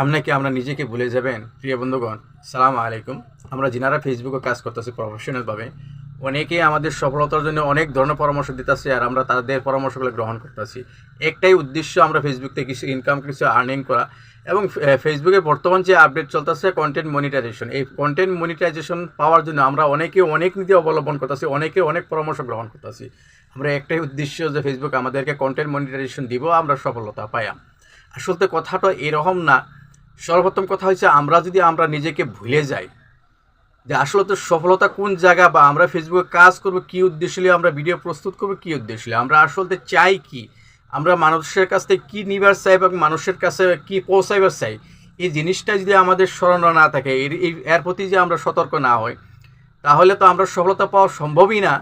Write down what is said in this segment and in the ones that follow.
আমরা কি আমরা নিজেকে ভুলে যাবেন, প্রিয় বন্ধুগণ। সালাম আলাইকুম। আমরা যিনারা ফেসবুকে কাজ করতেছি প্রফেশনালভাবে অনেকেই আমাদের সফলতার জন্য অনেক ধরনের পরামর্শ দিতেছে আর আমরা তাদের পরামর্শগুলো গ্রহণ করতেছি। একটাই উদ্দেশ্য আমরা ফেসবুক থেকে কিছু ইনকাম কিছু আর্নিং করা এবং ফেসবুকে বর্তমান যে আপডেট চলতেছে কন্টেন্ট মনিটাইজেশন এই কন্টেন্ট মনিটাইজেশন পাওয়ার জন্য আমরা অনেকে অনেক নীতি অবলম্বন করতেছি, অনেকে অনেক পরামর্শ গ্রহণ করতেছি। আমরা একটাই উদ্দেশ্য যে ফেসবুক আমাদেরকে কন্টেন্ট মনিটাইজেশন দিব, আমরা সফলতা পাইয়াম আসলতে কথাটা এরকম না সর্বপ্রথম কথা হচ্ছে, আমরা যদি আমরা নিজেকে ভুলে যাই, যে আসলে তো সফলতা কোন জায়গা বা আমরা ফেসবুকে কাজ করব, কি উদ্দেশ্য নিয়ে আমরা ভিডিও প্রস্তুত করব, কি উদ্দেশ্য নিয়ে? আমরা আসলে চাই কি? আমরা মানুষের কাছ থেকে কী নিবার চাই এবং মানুষের কাছে কি পৌঁছাইবার চাই? এই জিনিসটা যদি আমাদের স্মরণ না থাকে, এর এর প্রতি যে আমরা সতর্ক না হই, তাহলে তো আমরা সফলতা পাওয়া সম্ভবই না।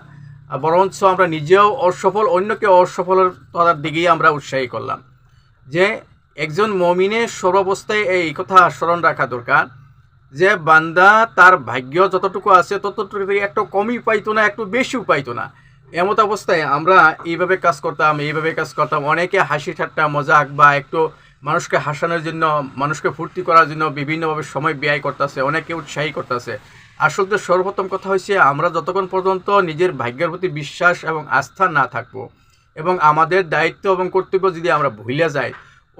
বরঞ্চ আমরা নিজেও অসফল, অন্যকে অসফলতার দিকেই আমরা উৎসাহী করলাম। যে একজন মমিনের সর্বাবস্থায় এই কথা স্মরণ রাখা দরকার, যে বান্দা তার ভাগ্য যতটুকু আছে ততটুকু থেকে একটু কমই পাইতো না, একটু বেশিও পাইতো না। এমত অবস্থায় আমরা এইভাবে কাজ করতাম, এইভাবে কাজ করতাম, অনেকে হাসি ঠাট্টা, মজাক বা একটু মানুষকে হাসানোর জন্য, মানুষকে ফুর্তি করার জন্য বিভিন্নভাবে সময় ব্যয় করতেছে অনেকে উৎসাহী করতেছে। আসলে সর্বপ্রথম কথা হচ্ছে, আমরা যতক্ষণ পর্যন্ত নিজের ভাগ্যের প্রতি বিশ্বাস এবং আস্থা না থাকব এবং আমাদের দায়িত্ব এবং কর্তব্য যদি আমরা ভুলে যাই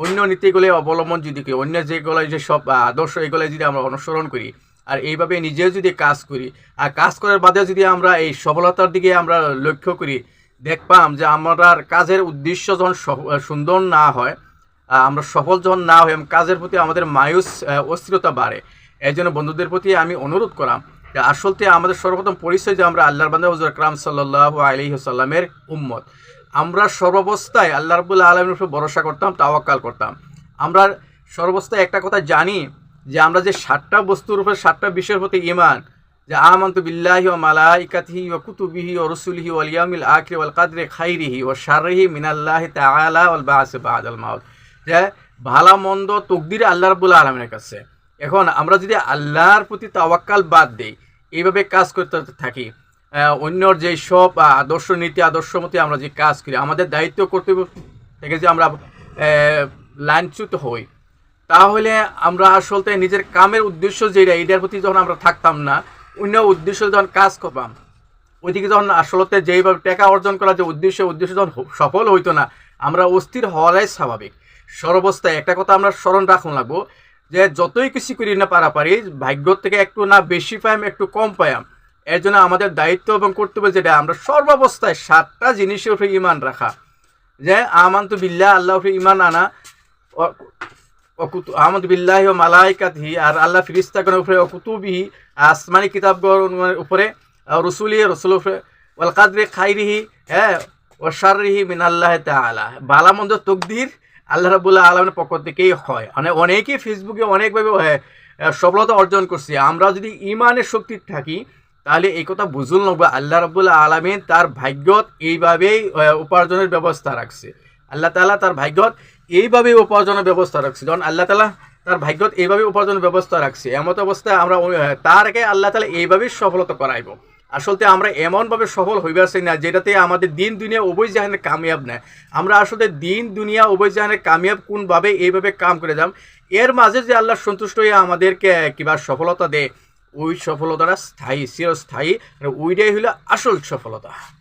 অন্য নীতিগুলো অবলম্বন যদি করি, অন্য যেগুলো যে সব আদর্শ এগুলো যদি আমরা অনুসরণ করি, আর এইভাবে নিজেও যদি কাজ করি, আর কাজ করার বাদে যদি আমরা এই সফলতার দিকে আমরা লক্ষ্য করি দেখপাম যে আমার কাজের উদ্দেশ্য যখন সুন্দর না হয় আমরা সফল যখন না হই, কাজের প্রতি আমাদের মায়ুস অস্থিরতা বাড়ে। এই জন্য বন্ধুদের প্রতি আমি অনুরোধ করাম যে আসলতে আমাদের সর্বপ্রথম পরিচয় যে আমরা আল্লাহর বান্দা হুজুর আকরাম সাল্লাহ আলহিহসাল্লামের উম্মত। আমরা সর্বাবস্থায় আল্লাহ রবুল্লা আলমের উপর ভরসা করতাম, তাওয়াক্কাল করতাম। আমরা সর্বাবস্থায় একটা কথা জানি যে আমরা যে সাতটা বস্তুর উপর, সাতটা বিষয়ের প্রতি ইমান যে আমন্ত বিল্লাহি ও মালাইকাতিহি ও কুতুবিহি ও রসুলিহি ওয়াল ইয়ামিল আখির ওয়াল কাদরে খাইরিহি ও শাররিহি মিনাল্লাহি তাআলা ওয়াল বাসে বাদাল মাউত। যে ভালো মন্দ তকদির আল্লাহ রাব্বুল আলমের কাছে। এখন আমরা যদি আল্লাহর প্রতি তাওয়াক্কাল বাদ দিই, এইভাবে কাজ করতে থাকি অন্যর যে সব আদর্শ নীতি আদর্শ মতে আমরা যে কাজ করি, আমাদের দায়িত্ব কর্তব্য থেকে যে আমরা লাঞ্ছিত হই। তাহলে আমরা আসলে নিজের কামের উদ্দেশ্য যেটা, এটার প্রতি যখন আমরা থাকতাম না, অন্য উদ্দেশ্য যখন কাজ করতাম, ওইদিকে যখন আসলতে যেইভাবে টাকা অর্জন করার যে উদ্দেশ্য উদ্দেশ্য যখন সফল হইতো না, আমরা অস্থির হওয়াটাই স্বাভাবিক। সর্বস্থায় একটা কথা আমরা স্মরণ রাখুন লাগবো, যে যতই কিছু করি না পারাপারি ভাগ্য থেকে একটু না বেশি পাইম, একটু কম পাইম। এর জন্য আমাদের দায়িত্ব এবং কর্তব্য যেটা, আমরা সর্বাবস্থায় সাতটা জিনিসের উপরে ইমান রাখা। যে আমান্তু আল্লাহ উপরে ইমান আনা আহমদ বিল্লাহি ও মালাইকাতহি, আর আল্লাহ ফিরিস্তাগণের উপরে, অকুতুবিহি, আসমানি কিতাবগণের উপরে রসুলি রসুল উপরে, ওয়াল কাদরে খাইরিহি হ্যাঁ ও শারিহি মিন আল্লাহ তাআলা। বালা মন্দ তকদির আল্লাহ রাবুল্লাহ আলমের পক্ষ থেকেই হয়। মানে অনেকেই ফেসবুকে অনেকভাবে সফলতা অর্জন করছে। আমরা যদি ইমানের শক্তি থাকি তাহলে এই কথা বুঝুন লাগবে আল্লাহ রাবুল্লাহ আলমিন তার ভাগ্যত এইভাবেই উপার্জনের ব্যবস্থা রাখছে। আল্লাহ তালা তার ভাগ্যত এইভাবে উপার্জনের ব্যবস্থা রাখছে। যখন আল্লাহ তালা তার ভাগ্যত এইভাবে উপার্জনের ব্যবস্থা রাখছে। এমত অবস্থায় আমরা তার আগে আল্লাহ তালা এইভাবেই সফলতা করাইব। আসলে আমরা এমনভাবে সফল হইবার চাই না, যেটাতে আমাদের দিন, দুনিয়া, উভয় জাহানের কামিয়াব নেয় আমরা আসলে দিন, দুনিয়া, উভয় জাহানের কামিয়াব কোনভাবে এইভাবে কাম করে যাম এর মাঝে যে আল্লাহ সন্তুষ্ট হয়ে আমাদেরকে কিবা সফলতা দেয় ওই সফলতাটা স্থায়ী চিরস্থায়ী ওইটাই হলো আসল সফলতা।